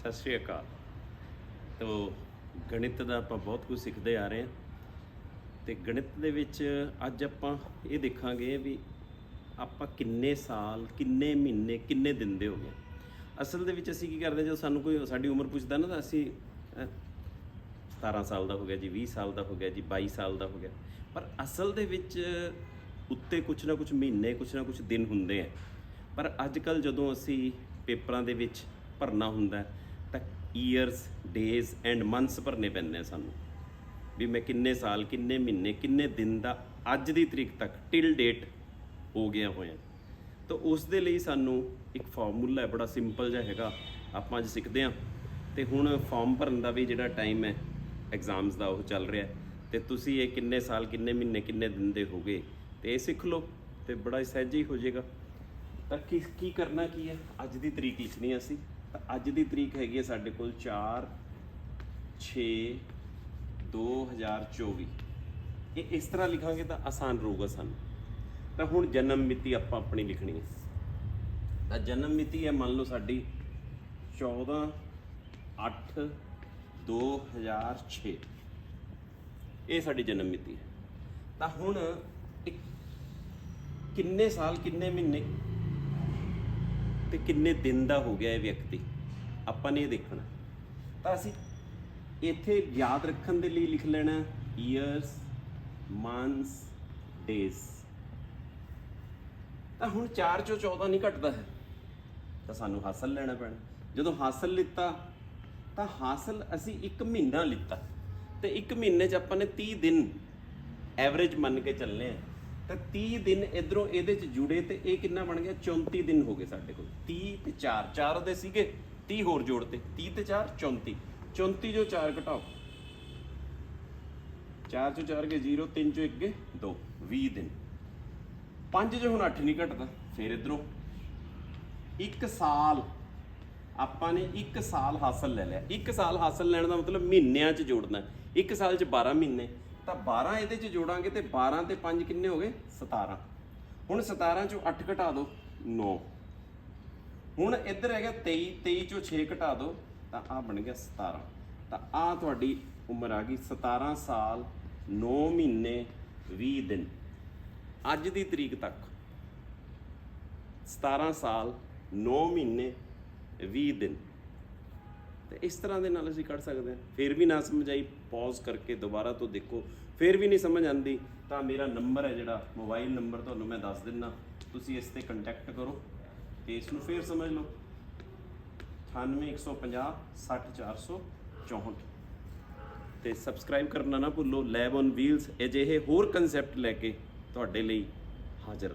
ਸਤਿ ਸ਼੍ਰੀ ਅਕਾਲ। ਤੋ ਗਣਿਤ ਦਾ ਆਪਾਂ ਬਹੁਤ ਕੁਝ ਸਿੱਖਦੇ ਆ ਰਹੇ ਹਾਂ। ਤੇ ਗਣਿਤ ਦੇ ਵਿੱਚ ਅੱਜ ਆਪਾਂ ਇਹ ਦੇਖਾਂਗੇ ਵੀ ਆਪਾਂ ਕਿੰਨੇ ਸਾਲ ਕਿੰਨੇ ਮਹੀਨੇ ਕਿੰਨੇ ਦਿਨ ਦੇ ਹੋ ਗਏ। ਅਸਲ ਦੇ ਵਿੱਚ ਅਸੀਂ ਕੀ ਕਰਦੇ ਜਦੋਂ ਸਾਨੂੰ ਕੋਈ ਸਾਡੀ ਉਮਰ ਪੁੱਛਦਾ ਨਾ ਤਾਂ ਅਸੀਂ ਅਹ, 17 ਸਾਲ ਦਾ ਹੋ ਗਿਆ ਜੀ 20 ਸਾਲ ਦਾ ਹੋ ਗਿਆ ਜੀ 22 ਸਾਲ ਦਾ ਹੋ ਗਿਆ। ਪਰ ਅਸਲ ਦੇ ਵਿੱਚ ਉੱਤੇ ਕੁਝ ਨਾ ਕੁਝ ਮਹੀਨੇ ਕੁਝ ਨਾ ਕੁਝ ਦਿਨ ਹੁੰਦੇ ਆ। ਪਰ ਅੱਜ ਕੱਲ ਜਦੋਂ ਅਸੀਂ ਪੇਪਰਾਂ ਦੇ ਵਿੱਚ ਭਰਨਾ ਹੁੰਦਾ ਹੈ, ਈਅਰਸ ਡੇਜ਼ ਐਂਡ ਮੰਥਸ ਭਰਨੇ ਪੈਂਦੇ ਆ ਸਾਨੂੰ। ਵੀ ਮੈਂ ਕਿੰਨੇ ਸਾਲ, ਕਿੰਨੇ ਮਹੀਨੇ, ਕਿੰਨੇ ਦਿਨ ਦਾ ਅੱਜ ਦੀ ਤਰੀਕ ਤੱਕ ਟਿਲ ਡੇਟ ਹੋ ਗਿਆ ਹੋਇਆ। ਤਾਂ ਉਸ ਦੇ ਲਈ ਸਾਨੂੰ ਇੱਕ ਫਾਰਮੂਲਾ ਹੈ ਬੜਾ ਸਿੰਪਲ ਜਿਹਾ ਹੈਗਾ, ਆਪਾਂ ਅੱਜ ਸਿੱਖਦੇ ਹਾਂ। ਤੇ ਹੁਣ ਫਾਰਮ ਭਰਨ ਦਾ ਵੀ ਜਿਹੜਾ ਟਾਈਮ ਹੈ ਐਗਜ਼ਾਮਸ ਦਾ ਉਹ ਚੱਲ ਰਿਹਾ। ਹੈ ਤੇ ਤੁਸੀਂ ਇਹ ਕਿੰਨੇ ਸਾਲ, ਕਿੰਨੇ ਮਹੀਨੇ, ਕਿੰਨੇ ਦਿਨ ਦੇ ਹੋਗੇ ਤੇ ਇਹ ਸਿੱਖ ਲਓ ਤੇ ਬੜਾ ਹੀ ਸਹਿਜ ਹੀ ਹੋ ਜਾਏਗਾ। ਤਾਂ ਕੀ ਕੀ ਕਰਨਾ ਕੀ ਹੈ? ਅੱਜ ਦੀ ਤਰੀਕ ਲਿਖਣੀ ਹੈ ਅਸੀਂ। ਤਾਂ ਅੱਜ ਦੀ ਤਰੀਕ ਹੈਗੀ ਹੈ ਸਾਡੇ ਕੋਲ 4 6 2024 ਇਹ ਇਸ ਤਰ੍ਹਾਂ ਲਿਖਾਂਗੇ ਤਾਂ ਆਸਾਨ ਰਹੂਗਾ ਸਾਨੂੰ। ਤਾਂ ਹੁਣ ਜਨਮ ਮਿਤੀ ਆਪਾਂ ਆਪਣੀ ਲਿਖਣੀ ਹੈ। ਤਾਂ ਜਨਮ ਮਿਤੀ ਹੈ ਮੰਨ ਲਓ ਸਾਡੀ 14 8 2006 ਇਹ ਸਾਡੀ ਜਨਮ ਮਿਤੀ ਹੈ। ਤਾਂ ਹੁਣ ਇੱਕ ਕਿੰਨੇ ਸਾਲ, ਕਿੰਨੇ ਮਹੀਨੇ ਤੇ ਕਿੰਨੇ ਦਿਨ ਦਾ ਹੋ ਗਿਆ ਇਹ ਵਿਅਕਤੀ? ਆਪਾਂ ਨੇ ਇਹ ਦੇਖਣਾ। ਤਾਂ ਅਸੀਂ ਇੱਥੇ ਯਾਦ ਰੱਖਣ ਦੇ ਲਈ ਲਿਖ ਲੈਣਾ ਇਅਰਸ ਮੰਥਸ ਡੇਜ਼ ਤਾਂ ਹੁਣ 4 ਚੋਂ 14 ਨਹੀਂ ਘਟਦਾ ਹੈ। ਤਾਂ ਸਾਨੂੰ ਹਾਸਲ ਲੈਣਾ ਪੈਣਾ। ਜਦੋਂ ਹਾਸਲ ਲਿੱਤਾ, ਤਾਂ ਹਾਸਲ ਅਸੀਂ 1 ਮਹੀਨਾ ਲਿੱਤਾ। ਤੇ 1 ਮਹੀਨੇ 'ਚ ਆਪਾਂ ਨੇ 30 ਦਿਨ ਐਵਰੇਜ ਮੰਨ ਕੇ ਚੱਲਨੇ ਆ। ਤਾਂ 30 ਦਿਨ ਇਧਰੋਂ ਇਹਦੇ 'ਚ ਜੁੜੇ ਤੇ ਇਹ ਕਿੰਨਾ ਬਣ ਗਿਆ? 34 ਦਿਨ ਹੋ ਗਏ ਸਾਡੇ ਕੋਲ। 30 ਤੇ 4 4 ਦੇ ਸੀਗੇ 30 ਹੋਰ ਜੋੜ ਤੇ। 30 ਤੇ 4 34 34 ਜੋ 4 ਘਟਾਓ। 4 ਚੋਂ 4 ਗਏ 0 3 ਚੋਂ 1 ਗਏ 2 20 ਦਿਨ। 5 ਜੋ ਹੁਣ 8 ਨਹੀਂ ਘਟਦਾ। ਫਿਰ ਇਧਰੋਂ। 1 ਸਾਲ। ਆਪਾਂ ਨੇ 1 ਸਾਲ ਹਾਸਲ ਲੈ ਲਿਆ। 1 ਸਾਲ ਹਾਸਲ ਲੈਣ ਦਾ ਮਤਲਬ ਮਹੀਨਿਆਂ 'ਚ ਜੋੜਨਾ। 1 ਸਾਲ 'ਚ 12 ਮਹੀਨੇ। ਤਾਂ 12 ਇਹਦੇ 'ਚ ਜੋੜਾਂਗੇ ਤੇ 12 ਤੇ 5 ਕਿੰਨੇ ਹੋ ਗਏ? 17 ਹੁਣ 17 ਚੋਂ 8 ਘਟਾ ਦਿਓ 9 ਹੁਣ ਇੱਧਰ ਹੈਗਾ 23 23 ਚੋਂ 6 ਘਟਾ ਦਿਓ ਤਾਂ ਆ ਬਣ ਗਿਆ 17 ਤਾਂ ਆ ਤੁਹਾਡੀ ਉਮਰ ਆ ਗਈ 17 ਸਾਲ 9 ਮਹੀਨੇ 20 ਦਿਨ। ਅੱਜ ਦੀ ਤਰੀਕ ਤੱਕ। 17 ਸਾਲ 9 ਮਹੀਨੇ 20 ਦਿਨ। ਤੇ ਇਸ ਤਰ੍ਹਾਂ ਦੇ ਨਾਲ ਅਸੀਂ ਕੱਢ ਸਕਦੇ ਹਾਂ। ਫਿਰ ਵੀ ਨਾ ਸਮਝ ਆਈ ਪੌਜ਼ ਕਰਕੇ ਦੁਬਾਰਾ ਤੋਂ ਦੇਖੋ। ਫਿਰ ਵੀ ਨਹੀਂ ਸਮਝ ਆਂਦੀ ਤਾਂ ਮੇਰਾ ਨੰਬਰ ਹੈ ਜਿਹੜਾ ਮੋਬਾਈਲ ਨੰਬਰ ਤੁਹਾਨੂੰ ਮੈਂ ਦੱਸ ਦਿੰਨਾ। ਤੁਸੀਂ ਇਸ ਤੇ ਕੰਟੈਕਟ ਕਰੋ ਤੇ ਇਸ ਨੂੰ ਫਿਰ ਸਮਝ ਲਓ। 98150 60464 ਤੇ ਸਬਸਕ੍ਰਾਈਬ ਕਰਨਾ ਨਾ ਭੁੱਲੋ। ਲੈਬ ਔਨ ਵੀਲਸ ਅਜਿਹੇ ਹੋਰ ਕਨਸੈਪਟ ਲੈ ਕੇ ਤੁਹਾਡੇ ਲਈ ਹਾਜ਼ਰ।